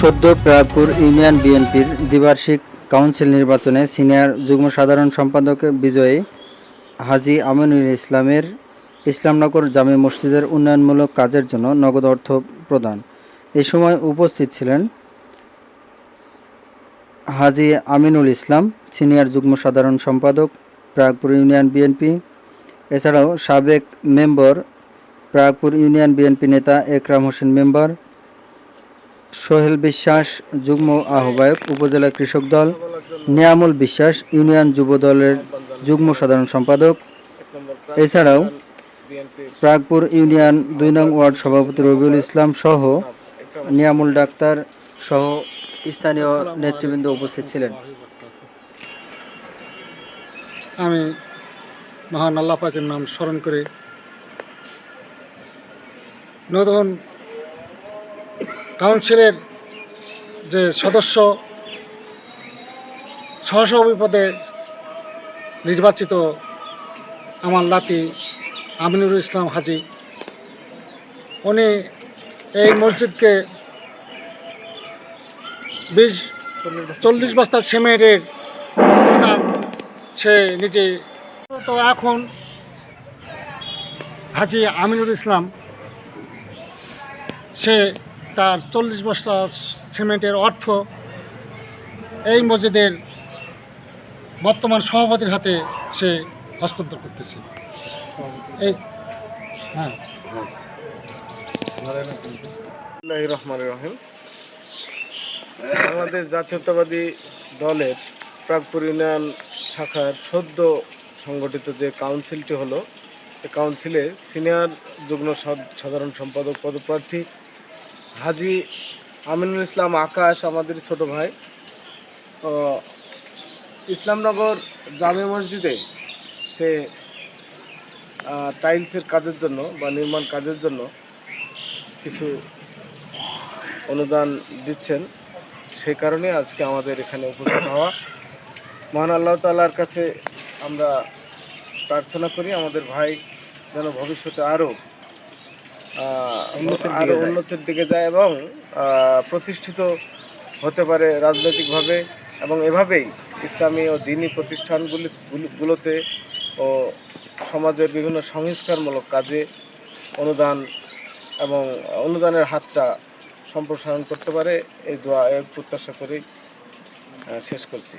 সদ্য প্রাগপুর ইউনিয়ন বিএনপির দ্বিবার্ষিক কাউন্সিল নির্বাচনে সিনিয়র যুগ্ম সাধারণ সম্পাদক বিজয়ী হাজি আমিনুল ইসলামের ইসলামনগর জামে মসজিদের উন্নয়নমূলক কাজের জন্য নগদ অর্থ প্রদান। এ সময় উপস্থিত ছিলেন হাজি আমিনুল ইসলাম, সিনিয়র যুগ্ম সাধারণ সম্পাদক, প্রাগপুর ইউনিয়ন বিএনপি। এছাড়াও সাবেক মেম্বার, প্রাগপুর ইউনিয়ন বিএনপি নেতা একরাম হোসেন মেম্বার সোহেল বিশ্বাস, যুগ্ম আহ্বায়ক, উপজেলা কৃষক দল, নিয়ামুল বিশ্বাস, ইউনিয়ন যুব দলের যুগ্ম সাধারণ সম্পাদক। এছাড়াও প্রাগপুর ইউনিয়ন দুই নং ওয়ার্ড সভাপতি রবিউল ইসলাম সহ নিয়ামুল ডাক্তার সহ স্থানীয় নেতৃবৃন্দ উপস্থিত ছিলেন। আমি মহান আল্লাহ পাকের নাম স্মরণ করে নতুন কাউন্সিলের যে সদস্য সহসভাপতি পদে নির্বাচিত আমার লাতি আমিনুর ইসলাম হাজি, উনি এই মসজিদকে বিশ চল্লিশ বস্তা সিমেন্টের সে নিজে তো এখন হাজি আমিনুল ইসলাম, সে তার চল্লিশ বস্তা সিমেন্টের অর্থ। এই মসজিদের বর্তমান সভাপতির হাতে সে হস্তান্তর করতেছে। এই হ্যাঁ। রহমান রহিম। বাংলাদেশ জাতীয়তাবাদী দলের প্রাগপুর ইউনিয়ন শাখার সদ্য সংগঠিত যে কাউন্সিলটি হলো কাউন্সিলে সিনিয়র যুগ্ম সাধারণ সম্পাদক, পদপ্রার্থী হাজি আমিনুল ইসলাম আকাশ, আমাদের ছোট ভাই। ইসলামনগর জামে মসজিদে সে টাইলসের কাজের জন্য বা নির্মাণ কাজের জন্য কিছু অনুদান দিচ্ছেন। সেই কারণে আজকে আমাদের এখানে উপস্থিত হওয়া। মহান আল্লাহ তাল্লাহর কাছে আমরা প্রার্থনা করি, আমাদের ভাই যেন ভবিষ্যতে আরও আরও উন্নতির দিকে যায়। এবং প্রতিষ্ঠিত হতে পারে রাজনৈতিকভাবে এবং এভাবেই ইসলামী ও দিনী প্রতিষ্ঠানগুলি গুলোতে ও সমাজের বিভিন্ন সংস্কারমূলক কাজে অনুদান এবং অনুদানের হাতটা সম্প্রসারণ করতে পারে এই দোয়া প্রত্যাশা করেই শেষ করছি।